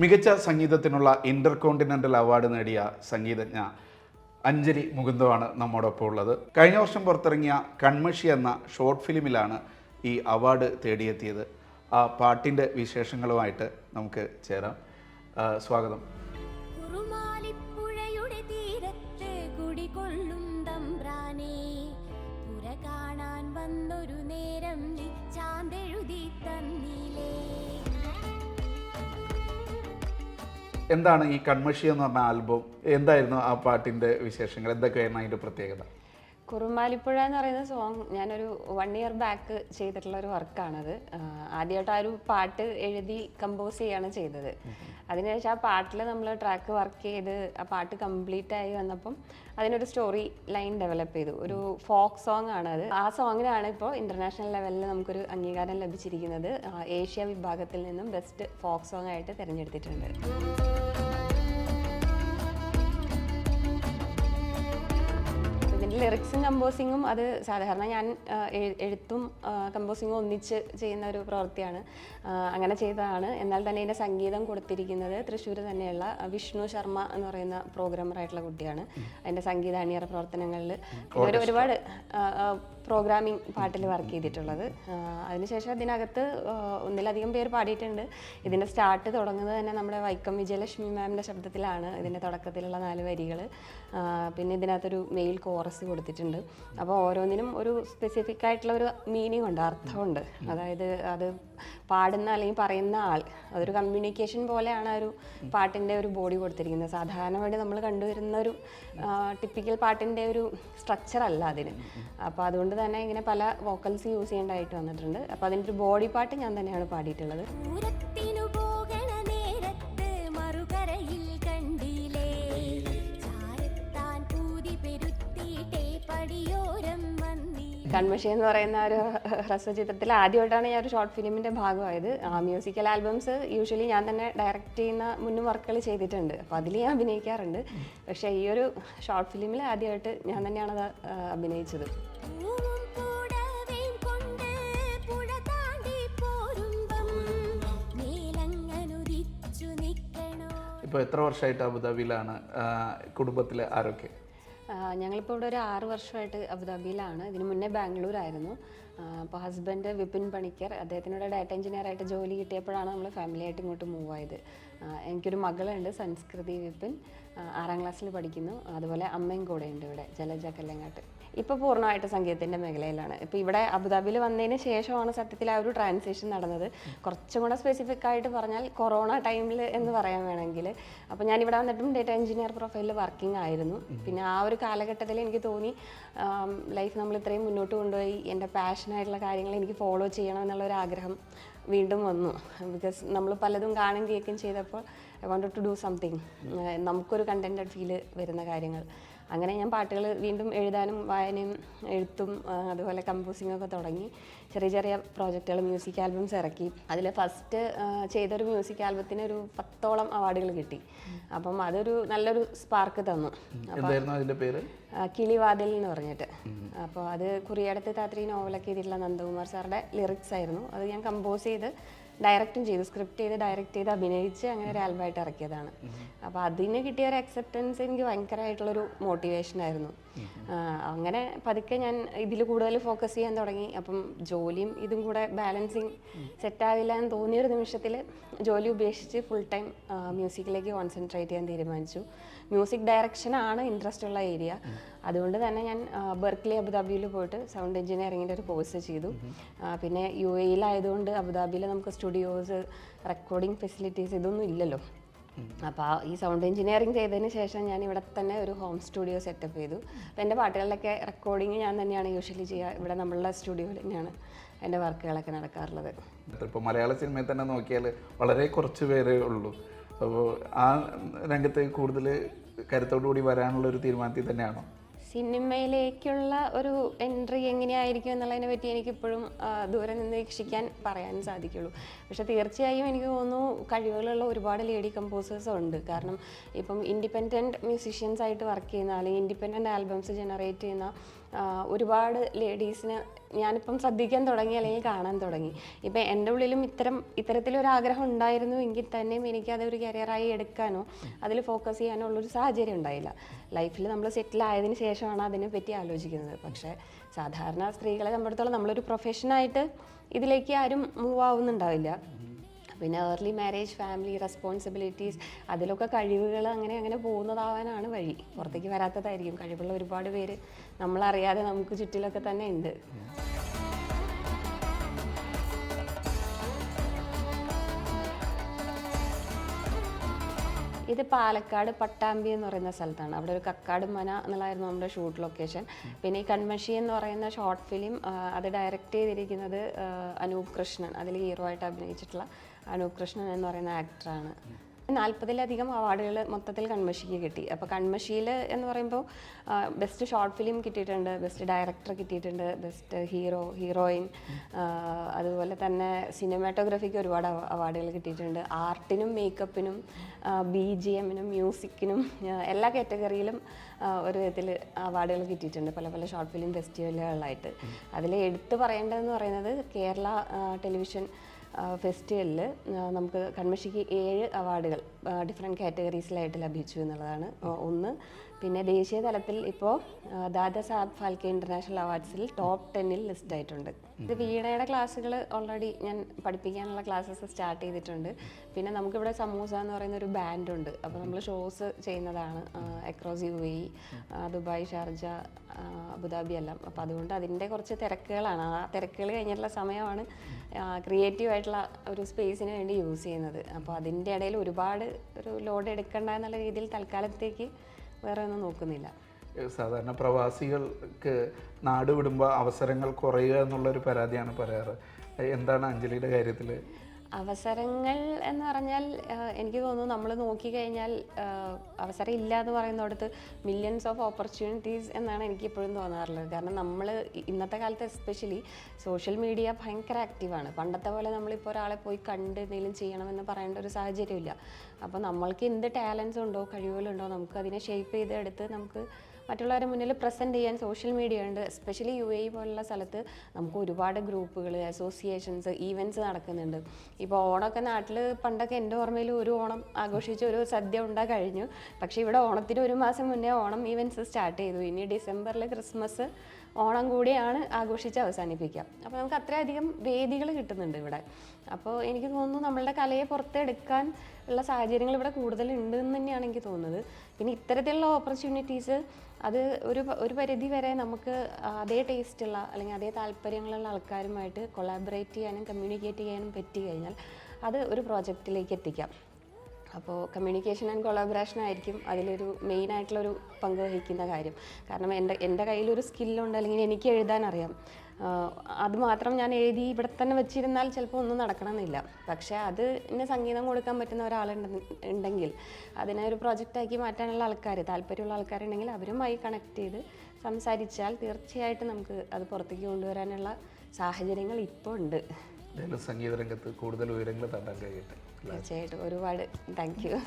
മികച്ച സംഗീതത്തിനുള്ള Inter continental award നേടിയ സംഗീതജ്ഞ അഞ്ജലി മുകുന്ദമാണ് നമ്മോടൊപ്പം ഉള്ളത്. കഴിഞ്ഞ വർഷം പുറത്തിറങ്ങിയ കൺമഷി എന്ന ഷോർട്ട് ഫിലിമിലാണ് ഈ അവാർഡ് തേടിയെത്തിയത്. ആ പാട്ടിന്റെ വിശേഷങ്ങളുമായിട്ട് നമുക്ക് ചേരാം. സ്വാഗതം. കുടികൊള്ളും തമ്പ്രാനേ. പുര കാണാൻ വന്നൊരു എന്താണ് ഈ കൺമഷി എന്ന് പറഞ്ഞ ആൽബം? എന്തായിരുന്നു ആ പാട്ടിന്റെ വിശേഷങ്ങൾ? എന്തൊക്കെയായിരുന്നു അതിന്റെ പ്രത്യേകത? കുറുമാലിപ്പുഴ എന്ന് പറയുന്ന സോങ് ഞാനൊരു വൺ ഇയർ ബാക്ക് ചെയ്തിട്ടുള്ള ഒരു വർക്കാണത് ആദ്യമായിട്ട് ആ ഒരു പാട്ട് എഴുതി കമ്പോസ് ചെയ്യാണ് ചെയ്തത്. അതിനുശേഷം ആ പാട്ടിൽ നമ്മൾ ട്രാക്ക് വർക്ക് ചെയ്ത് ആ പാട്ട് കംപ്ലീറ്റ് ആയി വന്നപ്പം അതിനൊരു സ്റ്റോറി ലൈൻ ഡെവലപ്പ് ചെയ്തു. ഒരു ഫോക്ക് സോങ് ആണ് അത് ആ സോങ്ങിനാണ് ഇപ്പോൾ ഇന്റർനാഷണൽ ലെവലിൽ നമുക്കൊരു അംഗീകാരം ലഭിച്ചിരിക്കുന്നത്. ഏഷ്യ വിഭാഗത്തിൽ നിന്നും ബെസ്റ്റ് ഫോക്ക് സോങ് ആയിട്ട് തിരഞ്ഞെടുത്തിട്ടുണ്ട്. ലിറിക്സും കമ്പോസിങ്ങും അത് സാധാരണ ഞാൻ എഴുത്തും കമ്പോസിങ്ങും ഒന്നിച്ച് ചെയ്യുന്ന ഒരു പ്രവൃത്തിയാണ്. അങ്ങനെ ചെയ്തതാണ്. എന്നാൽ തന്നെ ഇതിന്റെ സംഗീതം കൊടുത്തിരിക്കുന്നത് തൃശ്ശൂർ തന്നെയുള്ള വിഷ്ണു ശർമ്മ എന്ന് പറയുന്ന പ്രോഗ്രാമറായിട്ടുള്ള കുട്ടിയാണ്. അതിന്റെ സംഗീത അണിയറ പ്രവർത്തനങ്ങളിൽ ഇവർ ഒരുപാട് പ്രോഗ്രാമിംഗ് പാട്ടിൽ വർക്ക് ചെയ്തിട്ടുള്ളത്. അതിനുശേഷം ഇതിനകത്ത് ഒന്നിലധികം പേര് പാടിയിട്ടുണ്ട്. ഇതിന്റെ സ്റ്റാർട്ട് തുടങ്ങുന്നത് തന്നെ നമ്മുടെ വൈക്കം വിജയലക്ഷ്മി മാമിന്റെ ശബ്ദത്തിലാണ്. ഇതിന്റെ തുടക്കത്തിലുള്ള നാല് വരികൾ പിന്നെ ഇതിനകത്തൊരു മെയിൽ കോറസ് കൊടുത്തിട്ടുണ്ട്. അപ്പോൾ ഓരോന്നിനും ഒരു സ്പെസിഫിക് ആയിട്ടുള്ള ഒരു മീനിങ് ഉണ്ട് അർത്ഥമുണ്ട്. അതായത് അത് പാടുന്ന അല്ലെങ്കിൽ പറയുന്ന ആൾ അതൊരു കമ്മ്യൂണിക്കേഷൻ പോലെയാണ് ആ ഒരു പാട്ടിന്റെ ഒരു ബോഡി കൊടുത്തിരിക്കുന്നത്. സാധാരണമായിട്ട് നമ്മൾ കണ്ടുവരുന്ന ഒരു ടിപ്പിക്കൽ പാട്ടിന്റെ ഒരു സ്ട്രക്ചർ അല്ല അതിന്. അപ്പോൾ അതുകൊണ്ട് തന്നെ ഇങ്ങനെ പല വോക്കൽസ് യൂസ് ചെയ്യേണ്ടതായിട്ട് വന്നിട്ടുണ്ട്. അപ്പോൾ അതിന്റെ ഒരു ബോഡി പാട്ട് ഞാൻ തന്നെയാണ് പാടിയിട്ടുള്ളത്. കൺമഷി എന്ന് പറയുന്ന ഒരു ഹ്രസ്വ ചിത്രത്തിൽ ആദ്യമായിട്ടാണ് ഞാൻ ഒരു ഷോർട്ട് ഫിലിമിന്റെ ഭാഗമായത്. മ്യൂസിക്കൽ ആൽബംസ് യൂഷ്വലി ഞാൻ തന്നെ ഡയറക്റ്റ് ചെയ്യുന്ന മുന്നും വർക്കുകൾ ചെയ്തിട്ടുണ്ട്. അപ്പോൾ അതിൽ ഞാൻ അഭിനയിക്കാറുണ്ട്. പക്ഷേ ഈ ഒരു ഷോർട്ട് ഫിലിമിൽ ആദ്യമായിട്ട് ഞാൻ തന്നെയാണ് അത് അഭിനയിച്ചത്. ഇപ്പോൾ എത്ര വർഷമായിട്ട് അബുദാബിയിലാണ് കുടുംബത്തിലെ ആരൊക്കെ? ആ, ഞങ്ങളിപ്പോൾ ഇവിടെ ഒരു ആറ് വർഷമായിട്ട് അബുദാബിയിലാണ്. ഇതിന് മുന്നേ ബാംഗ്ലൂരായിരുന്നു. അപ്പോൾ ഹസ്ബൻഡ് വിപിൻ പണിക്കർ അദ്ദേഹത്തിനോട് ഡാറ്റ എഞ്ചിനീയറായിട്ട് ജോലി കിട്ടിയപ്പോഴാണ് നമ്മൾ ഫാമിലി ആയിട്ട് ഇങ്ങോട്ട് മൂവ് ആയത്. എനിക്കൊരു മകളുണ്ട് സംസ്കൃതി വിപിൻ. ആറാം ക്ലാസ്സിൽ പഠിക്കുന്നു. അതുപോലെ അമ്മയും കൂടെ ഉണ്ട് ഇവിടെ ജലജ കല്ലങ്ങാട്ട്. ഇപ്പോൾ പൂർണമായിട്ട് സംഗീതത്തിന്റെ മേഖലയിലാണ്. ഇപ്പോൾ ഇവിടെ അബുദാബിയിൽ വന്നതിന് ശേഷമാണ് സത്യത്തിൽ ആ ഒരു ട്രാൻസിഷൻ നടന്നത്. കുറച്ചും കൂടെ സ്പെസിഫിക് ആയിട്ട് പറഞ്ഞാൽ കൊറോണ ടൈമിൽ എന്ന് പറയാൻ വേണമെങ്കിൽ. അപ്പോൾ ഞാൻ ഇവിടെ വന്നിട്ടും ഡേറ്റ എഞ്ചിനീയർ പ്രൊഫൈലിൽ വർക്കിംഗ് ആയിരുന്നു. പിന്നെ ആ ഒരു കാലഘട്ടത്തിൽ എനിക്ക് തോന്നി ലൈഫ് നമ്മൾ ഇത്രയും മുന്നോട്ട് കൊണ്ടുപോയി എന്റെ പാഷനായിട്ടുള്ള കാര്യങ്ങൾ എനിക്ക് ഫോളോ ചെയ്യണം എന്നുള്ള ഒരു ആഗ്രഹം വീണ്ടും വന്നു. ബിക്കോസ് നമ്മൾ പലതും കാണുകയും കേൾക്കുകയും ചെയ്തപ്പോൾ I wanted to do something നമുക്കൊരു കണ്ടന്റഡ് ഫീൽ വരുന്ന കാര്യങ്ങൾ. അങ്ങനെ ഞാൻ പാട്ടുകൾ വീണ്ടും എഴുതാനും വായനയും എഴുത്തും അതുപോലെ കമ്പോസിംഗ് ഒക്കെ തുടങ്ങി. ചെറിയ ചെറിയ പ്രോജക്റ്റുകൾ മ്യൂസിക് ആൽബംസ് ഇറക്കി. അതിൽ ഫസ്റ്റ് ചെയ്തൊരു മ്യൂസിക് ആൽബത്തിന് ഒരു പത്തോളം അവാർഡുകൾ കിട്ടി. അപ്പം അതൊരു നല്ലൊരു സ്പാർക്ക് തന്നു. അതിന്റെ പേര്? കിളിവാതിൽ എന്ന് പറഞ്ഞിട്ട്. അപ്പോൾ അത് കുറിയടത്ത് താത്രി നോവലൊക്കെ ചെയ്തിട്ടുള്ള നന്ദകുമാർ സാറുടെ ലിറിക്സ് ആയിരുന്നു. അത് ഞാൻ കമ്പോസ് ചെയ്ത് ഡയറക്റ്റും ചെയ്തു സ്ക്രിപ്റ്റ് ചെയ്ത് ഡയറക്റ്റ് ചെയ്ത് അഭിനയിച്ച് അങ്ങനെ ഒരു ആൽബമായിട്ട് ഇറക്കിയതാണ്. അപ്പോൾ അതിന് കിട്ടിയ ഒരു അക്സെപ്റ്റൻസ് എനിക്ക് ഭയങ്കരമായിട്ടുള്ളൊരു മോട്ടിവേഷൻ ആയിരുന്നു. അങ്ങനെ പതുക്കെ ഞാൻ ഇതിൽ കൂടുതൽ ഫോക്കസ് ചെയ്യാൻ തുടങ്ങി. അപ്പം ജോലിയും ഇതും കൂടെ ബാലൻസിങ് സെറ്റാവില്ല എന്ന് തോന്നിയൊരു നിമിഷത്തിൽ ജോലി ഉപേക്ഷിച്ച് ഫുൾ ടൈം മ്യൂസിക്കിലേക്ക് കോൺസെൻട്രേറ്റ് ചെയ്യാൻ തീരുമാനിച്ചു. മ്യൂസിക് ഡയറക്ഷൻ ആണ് ഇൻട്രസ്റ്റ് ഉള്ള ഏരിയ അതുകൊണ്ട് തന്നെ ഞാൻ ബെർക്ക്ലി അബുദാബിയിൽ പോയിട്ട് സൗണ്ട് എഞ്ചിനീയറിങ്ങിന്റെ ഒരു കോഴ്സ് ചെയ്തു. പിന്നെ യു എയിലായതുകൊണ്ട് അബുദാബിയിൽ നമുക്ക് സ്റ്റുഡിയോസ് റെക്കോർഡിംഗ് ഫെസിലിറ്റീസ് ഇതൊന്നും ഇല്ലല്ലോ. അപ്പോൾ ഈ സൗണ്ട് എഞ്ചിനീയറിംഗ് ചെയ്തതിന് ശേഷം ഞാൻ ഇവിടെ തന്നെ ഒരു ഹോം സ്റ്റുഡിയോ സെറ്റപ്പ് ചെയ്തു. അപ്പോൾ എന്റെ പാട്ടുകളിലൊക്കെ റെക്കോർഡിങ് ഞാൻ തന്നെയാണ് യൂഷ്വലി ചെയ്യുക. ഇവിടെ നമ്മളുടെ സ്റ്റുഡിയോയിൽ തന്നെയാണ് എന്റെ വർക്കുകളൊക്കെ നടക്കാറുള്ളത്. ഇപ്പോൾ മലയാള സിനിമയിൽ തന്നെ നോക്കിയാൽ വളരെ കുറച്ച് പേരേ ഉള്ളൂ. അപ്പോൾ ആ രംഗത്ത് കൂടുതൽ കരുത്തോടു കൂടി വരാനുള്ള ഒരു തീരുമാനത്തിൽ തന്നെയാണോ? സിനിമയിലേക്കുള്ള ഒരു എൻട്രി എങ്ങനെയായിരിക്കും എന്നുള്ളതിനെ പറ്റി എനിക്കിപ്പോഴും ദൂരെ നിന്ന് വീക്ഷിക്കാൻ പറയാൻ സാധിക്കുള്ളൂ. പക്ഷെ തീർച്ചയായും എനിക്ക് തോന്നുന്നു കഴിവുകളുള്ള ഒരുപാട് ലേഡി കമ്പോസേഴ്സ് ഉണ്ട്. കാരണം ഇപ്പം ഇൻഡിപെൻഡന്റ് മ്യൂസീഷ്യൻസ് ആയിട്ട് വർക്ക് ചെയ്യുന്ന അല്ലെങ്കിൽ ഇൻഡിപെൻഡന്റ് ആൽബംസ് ജനറേറ്റ് ചെയ്യുന്ന ഒരുപാട് ലേഡീസിന് ഞാനിപ്പം ശ്രദ്ധിക്കാൻ തുടങ്ങി അല്ലെങ്കിൽ കാണാൻ തുടങ്ങി. ഇപ്പം എന്റെ ഉള്ളിലും ഇത്തരം ഇത്തരത്തിലൊരാഗ്രഹം ഉണ്ടായിരുന്നു എങ്കിൽ തന്നെയും എനിക്ക് ഒരു കരിയറായി എടുക്കാനോ അതിൽ ഫോക്കസ് ചെയ്യാനോ ഉള്ളൊരു സാഹചര്യം ഉണ്ടായില്ല. ലൈഫിൽ നമ്മൾ സെറ്റിൽ ആയതിനു ശേഷമാണ് അതിനെപ്പറ്റി ആലോചിക്കുന്നത്. പക്ഷേ സാധാരണ സ്ത്രീകളെ സംബന്ധിച്ചിടത്തോളം നമ്മളൊരു പ്രൊഫഷനായിട്ട് ഇതിലേക്ക് ആരും മൂവ് ആവുന്നുണ്ടാവില്ല. പിന്നെ ഏർലി മാരേജ് ഫാമിലി റെസ്പോൺസിബിലിറ്റീസ് അതിലൊക്കെ കഴിവുകൾ അങ്ങനെ അങ്ങനെ പോകുന്നതാവാനാണ് വഴി. പുറത്തേക്ക് വരാത്തതായിരിക്കും. കഴിവുള്ള ഒരുപാട് പേര് നമ്മളറിയാതെ നമുക്ക് ചുറ്റിലൊക്കെ തന്നെ ഉണ്ട്. ഇത് പാലക്കാട് പട്ടാമ്പി എന്ന് പറയുന്ന സ്ഥലത്താണ്. അവിടെ ഒരു കക്കാട് മന എന്നുള്ളതായിരുന്നു നമ്മുടെ ഷൂട്ട് ലൊക്കേഷൻ പിന്നെ ഈ കൺമഷി എന്ന് പറയുന്ന ഷോർട്ട് ഫിലിം അത് ഡയറക്റ്റ് ചെയ്തിരിക്കുന്നത് അനൂപ് കൃഷ്ണൻ. അതിൽ ഹീറോ ആയിട്ട് അഭിനയിച്ചിട്ടുള്ള അനൂപ് കൃഷ്ണൻ എന്ന് പറയുന്ന ആക്ടറാണ് നാൽപ്പതിലധികം അവാർഡുകൾ മൊത്തത്തിൽ കൺമഷിക്ക് കിട്ടി. അപ്പോൾ കൺമഷിയിൽ എന്ന് പറയുമ്പോൾ ബെസ്റ്റ് ഷോർട്ട് ഫിലിം കിട്ടിയിട്ടുണ്ട് ബെസ്റ്റ് ഡയറക്ടർ കിട്ടിയിട്ടുണ്ട് ബെസ്റ്റ് ഹീറോ ഹീറോയിൻ അതുപോലെ തന്നെ സിനിമാറ്റോഗ്രഫിക്ക് ഒരുപാട് അവാർഡുകൾ കിട്ടിയിട്ടുണ്ട്. ആർട്ടിനും മേക്കപ്പിനും ബി ജി എമ്മിനും മ്യൂസിക്കിനും എല്ലാ കാറ്റഗറിയിലും ഒരു വിധത്തിൽ അവാർഡുകൾ കിട്ടിയിട്ടുണ്ട്. പല പല ഷോർട്ട് ഫിലിം ഫെസ്റ്റിവലുകളിലായിട്ട് അതിൽ എടുത്തു പറയേണ്ടതെന്ന് പറയുന്നത് കേരള ടെലിവിഷൻ ഫെസ്റ്റിവലിൽ നമുക്ക് കൺമഷിക്ക് ഏഴ് അവാർഡുകൾ. ഡിഫറെന്റ് കാറ്റഗറീസിലായിട്ട് ലഭിച്ചു എന്നുള്ളതാണ്. ഒന്ന്. പിന്നെ ദേശീയ തലത്തിൽ ഇപ്പോൾ ദാദാ സാബ് ഫാൽക്കെ ഇന്റർനാഷണൽ അവാർഡ്സിൽ ടോപ്പ് ടെന്നിൽ ലിസ്റ്റ് ആയിട്ടുണ്ട്. ഇത് വീണയുടെ ക്ലാസ്സുകൾ ഓൾറെഡി ഞാൻ പഠിപ്പിക്കാനുള്ള ക്ലാസ്സസ് സ്റ്റാർട്ട് ചെയ്തിട്ടുണ്ട്. പിന്നെ നമുക്കിവിടെ സമൂസ എന്ന് പറയുന്ന ഒരു ബാൻഡ് ഉണ്ട് അപ്പോൾ നമ്മൾ ഷോസ് ചെയ്യുന്നതാണ് across U A Dubai Sharjah Abu Dhabi എല്ലാം. അപ്പോൾ അതുകൊണ്ട് അതിന്റെ കുറച്ച് തിരക്കുകളാണ്. ആ തിരക്കുകൾ കഴിഞ്ഞിട്ടുള്ള സമയമാണ് ക്രിയേറ്റീവ് ആയിട്ടുള്ള ഒരു സ്പേസിന് വേണ്ടി യൂസ് ചെയ്യുന്നത്. അപ്പോൾ അതിന്റെ ഇടയിൽ ഒരുപാട് ഒരു ലോഡ് എടുക്കണ്ട എന്നുള്ള രീതിയിൽ തൽക്കാലത്തേക്ക് വേറെ ഒന്നും നോക്കുന്നില്ല. സാധാരണ പ്രവാസികൾക്ക് നാട് വിടുമ്പോൾ അവസരങ്ങൾ കുറയുക എന്നുള്ളൊരു പരാതിയാണ് പറയാറ്. എന്താണ് അഞ്ജലിയുടെ കാര്യത്തിൽ അവസരങ്ങൾ എന്ന് പറഞ്ഞാൽ എനിക്ക് തോന്നുന്നു നമ്മൾ നോക്കിക്കഴിഞ്ഞാൽ അവസരം ഇല്ല എന്ന് പറയുന്നിടത്ത് മില്യൺസ് ഓഫ് ഓപ്പർച്യൂണിറ്റീസ് എന്നാണ് എനിക്ക് ഇപ്പോഴും തോന്നാറുള്ളത്. കാരണം നമ്മൾ ഇന്നത്തെ കാലത്ത് എസ്പെഷ്യലി സോഷ്യൽ മീഡിയ ഭയങ്കര ആക്റ്റീവാണ് പണ്ടത്തെ പോലെ നമ്മളിപ്പോൾ ഒരാളെ പോയി കണ്ട് എന്തെങ്കിലും ചെയ്യണമെന്ന് പറയേണ്ട ഒരു സാഹചര്യമില്ല. അപ്പോൾ നമ്മൾക്ക് എന്ത് ടാലൻസ് ഉണ്ടോ കഴിവുകളുണ്ടോ നമുക്ക് അതിനെ ഷേപ്പ് ചെയ്തെടുത്ത് നമുക്ക് മറ്റുള്ളവരുടെ മുന്നിൽ പ്രസന്റ് ചെയ്യാൻ സോഷ്യൽ മീഡിയ ഉണ്ട്. എസ്പെഷ്യലി യു എ പോലുള്ള സ്ഥലത്ത് നമുക്ക് ഒരുപാട് ഗ്രൂപ്പുകൾ അസോസിയേഷൻസ് ഈവന്റ്സ് നടക്കുന്നുണ്ട്. ഇപ്പോൾ ഓണമൊക്കെ നാട്ടിൽ പണ്ടൊക്കെ എന്റെ ഓർമ്മയിൽ ഒരു ഓണം ആഘോഷിച്ച് ഒരു സദ്യ ഉണ്ടാ കഴിഞ്ഞു. പക്ഷേ ഇവിടെ ഓണത്തിന് ഒരു മാസം മുന്നേ ഓണം ഈവന്റ്സ് സ്റ്റാർട്ട് ചെയ്തു. ഇനി ഡിസംബറിൽ ക്രിസ്മസ് ഓണം കൂടിയാണ് ആഘോഷിച്ച് അവസാനിപ്പിക്കുക. അപ്പോൾ നമുക്ക് അത്രയധികം വേദികൾ കിട്ടുന്നുണ്ട് ഇവിടെ. അപ്പോൾ എനിക്ക് തോന്നുന്നു നമ്മളുടെ കലയെ പുറത്തെടുക്കാൻ ഉള്ള സാഹചര്യങ്ങൾ ഇവിടെ കൂടുതലുണ്ട് എന്ന് തന്നെയാണ് എനിക്ക് തോന്നുന്നത്. പിന്നെ ഇത്തരത്തിലുള്ള ഓപ്പർച്യൂണിറ്റീസ് അത് ഒരു ഒരു പരിധി വരെ നമുക്ക് അതേ ടേസ്റ്റുള്ള അല്ലെങ്കിൽ അതേ താല്പര്യങ്ങളുള്ള ആൾക്കാരുമായിട്ട് കൊളാബറേറ്റ് ചെയ്യാനും കമ്മ്യൂണിക്കേറ്റ് ചെയ്യാനും പറ്റി കഴിഞ്ഞാൽ അത് ഒരു പ്രോജക്റ്റിലേക്ക് എത്തിക്കാം. അപ്പോൾ കമ്മ്യൂണിക്കേഷൻ ആൻഡ് കൊളാബറേഷൻ ആയിരിക്കും അതിലൊരു മെയിൻ ആയിട്ടുള്ളൊരു പങ്ക് വഹിക്കുന്ന കാര്യം. കാരണം എന്റെ എന്റെ കയ്യിലൊരു സ്കില്ലുണ്ട് അല്ലെങ്കിൽ എനിക്ക് എഴുതാൻ അറിയാം. അത് മാത്രം ഞാൻ എഴുതി ഇവിടെ തന്നെ വെച്ചിരുന്നാൽ ചിലപ്പോൾ ഒന്നും നടക്കണമെന്നില്ല. പക്ഷേ അത് എന്നെ സംഗീതം കൊടുക്കാൻ പറ്റുന്ന ഒരാളുണ്ടെന്ന് ഉണ്ടെങ്കിൽ അതിനെ ഒരു പ്രൊജക്റ്റാക്കി മാറ്റാനുള്ള ആൾക്കാർ താല്പര്യമുള്ള ആൾക്കാരുണ്ടെങ്കിൽ അവരുമായി കണക്ട് ചെയ്ത് സംസാരിച്ചാൽ തീർച്ചയായിട്ടും നമുക്ക് അത് പുറത്തേക്ക് കൊണ്ടുവരാനുള്ള സാഹചര്യങ്ങൾ ഇപ്പോൾ ഉണ്ട്. സംഗീത രംഗത്ത് കൂടുതൽ ഉയരങ്ങൾ തട്ടാൻ കഴിയട്ടെ. തീർച്ചയായിട്ടും ഒരുപാട് താങ്ക് യു.